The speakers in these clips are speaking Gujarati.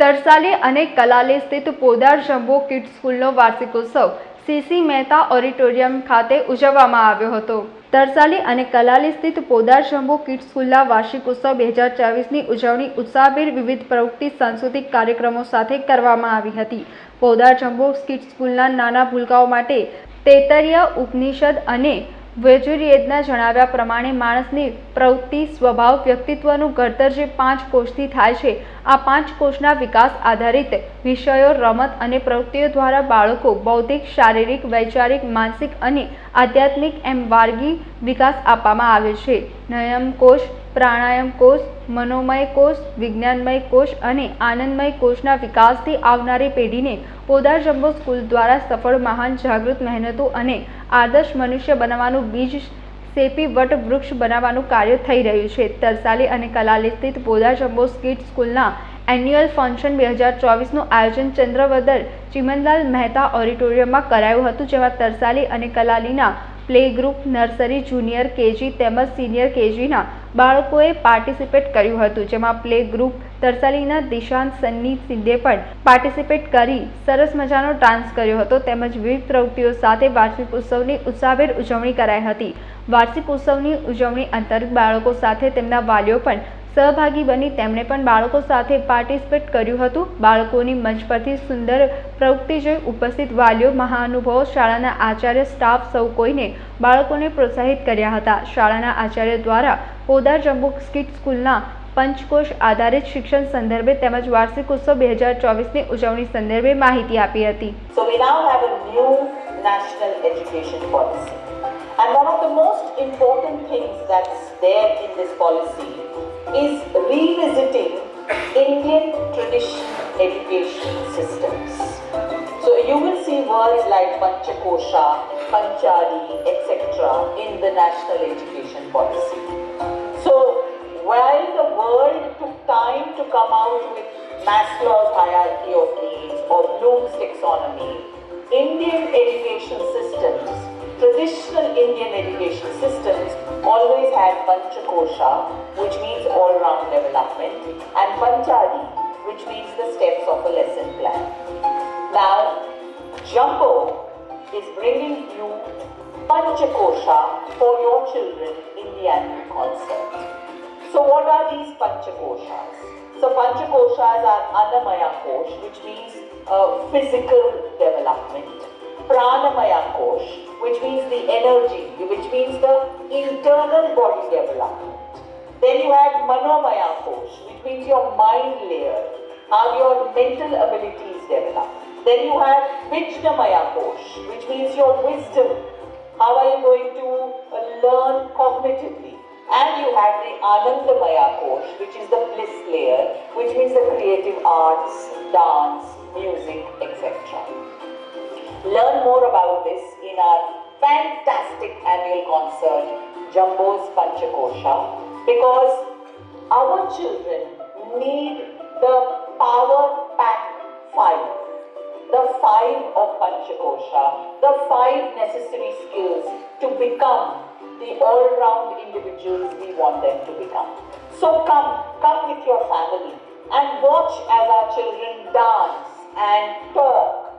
તરસાલી અને કલાલી સ્થિત પોદાર જમ્બો કિડ સ્કૂલનો વાર્ષિકોત્સવ સીસી મહેતા ઓડિટોરિયમ ખાતે ઉજવવામાં આવ્યો હતો. તરસાલી અને કલાલી સ્થિત પોદાર જમ્બો કિડ સ્કૂલના વાર્ષિકોત્સવ બે હજાર ચોવીસની ઉજવણી ઉત્સાહભેર વિવિધ પ્રવૃત્તિ સાંસ્કૃતિક કાર્યક્રમો સાથે કરવામાં આવી હતી. પોદાર જમ્બો કિડ સ્કૂલના નાના ભૂલકાઓ માટે તેતરિયા ઉપનિષદ અને વજુર્વેદના જણાવ્યા પ્રમાણે માણસની પ્રવૃત્તિ, સ્વભાવ, વ્યક્તિત્વનું ઘડતર જે પાંચ કોષથી થાય છે, આ પાંચ કોષના વિકાસ આધારિત વિષયો, રમત અને પ્રવૃત્તિઓ દ્વારા બાળકો બૌદ્ધિક, શારીરિક, વૈચારિક, માનસિક અને આધ્યાત્મિક એમ વાર્ગી વિકાસ આપવામાં આવે છે. નયમ કોષ, પ્રાણાયામ કોષ, મનોમય કોષ, વિજ્ઞાનમય કોષ અને આનંદમય કોષના વિકાસથી આવનારી પેઢીને પોદાર જમ્બો સ્કૂલ દ્વારા સફળ, મહાન, જાગૃત, મહેનતુ અને આદર્શ મનુષ્ય બનાવવાનું બીજ સેપી વટ વૃક્ષ બનાવવાનું કાર્ય થઈ રહ્યું છે. તરસાલી અને કલાલી સ્થિત પોદાર જમ્બો સ્કીટ સ્કૂલના એન્યુઅલ ફંક્શન બે હજાર ચોવીસનું આયોજન ચંદ્રવદર ચિમનલાલ મહેતા ઓડિટોરિયમમાં કરાયું હતું, જેમાં તરસાલી અને કલાલીના play group nursery, junior KG તેમજ સિનિયર કેજીના બાળકોએ પાર્ટિસિપેટ કર્યું હતું. જેમાં પ્લે ગ્રુપ તરસાલીના દિશાંત, સન્ની સિંધે પણ પાર્ટિસિપેટ કરી સરસ મજાનો ડાન્સ કર્યો હતો. તેમજ વિવિધ પ્રવૃત્તિઓ સાથે વાર્ષિક ઉત્સવની ઉત્સાહભેર ઉજવણી કરાઈ હતી. વાર્ષિક ઉત્સવની ઉજવણી અંતર્ગત બાળકો સાથે તેમના વાલીઓ પણ સહભાગી બની તેમણે પણ બાળકો સાથે પાર્ટિસિપેટ કર્યું હતું. બાળકોની મંચ પરથી સુંદર પ્રવૃત્તિ જોઈ ઉપસ્થિત વાલીઓ, મહાનુભાવો, શાળાના આચાર્ય સ્ટાફ સૌ કોઈને બાળકોને પ્રોત્સાહિત કર્યા હતા. શાળાના આચાર્ય દ્વારા પોદાર જમ્બો સ્કીટ સ્કૂલના પંચકોશ આધારિત શિક્ષણ સંદર્ભે તેમજ વાર્ષિક ઉત્સવ બે હજાર ચોવીસની ઉજવણી સંદર્ભે માહિતી આપી હતી. And one of the most important things that's there in this policy is revisiting Indian traditional education systems. So you will see words like Panchakosha, Panchari, etc. in the national education policy. So while the world took time to come out with Maslow's hierarchy of needs or Bloom's taxonomy, Indian education systems, traditional Indian education systems always had Panchakosha, which means all-round development, and Panchadi, which means the steps of a lesson plan. Now, Jumbo is bringing you Panchakosha for your children in the annual concert. So, what are these Panchakoshas? So, Panchakoshas are Annamaya Kosh, which means uh, physical development. Pranamaya Kosh, which means the energy, which means the internal body development. Then you have Manomaya Kosh, which means your mind layer, how your mental abilities develop. Then you have Vijnamaya Kosh, which means your wisdom. How are you going to learn cognitively? And you have the Anandamaya Kosh, which is the bliss layer, which means the creative arts, dance, music, etc. Learn more about this in our fantastic annual concert, Jumbo's Panchakosha, because our children need the power pack five. The five of Panchakosha, the five necessary skills to become the all-round individuals we want them to become. So come, come with your family and watch as our children dance and talk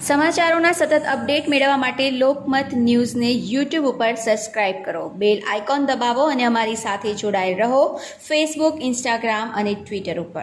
સમાચારોના સતત અપડેટ મેળવવા માટે લોકમત ન્યૂઝને યુટ્યુબ ઉપર સબસ્ક્રાઇબ કરો. બેલ આઇકોન દબાવો અને અમારી સાથે જોડાયેલ રહો. ફેસબુક ઇન્સ્ટાગ્રામ અને ટ્વિટર ઉપર.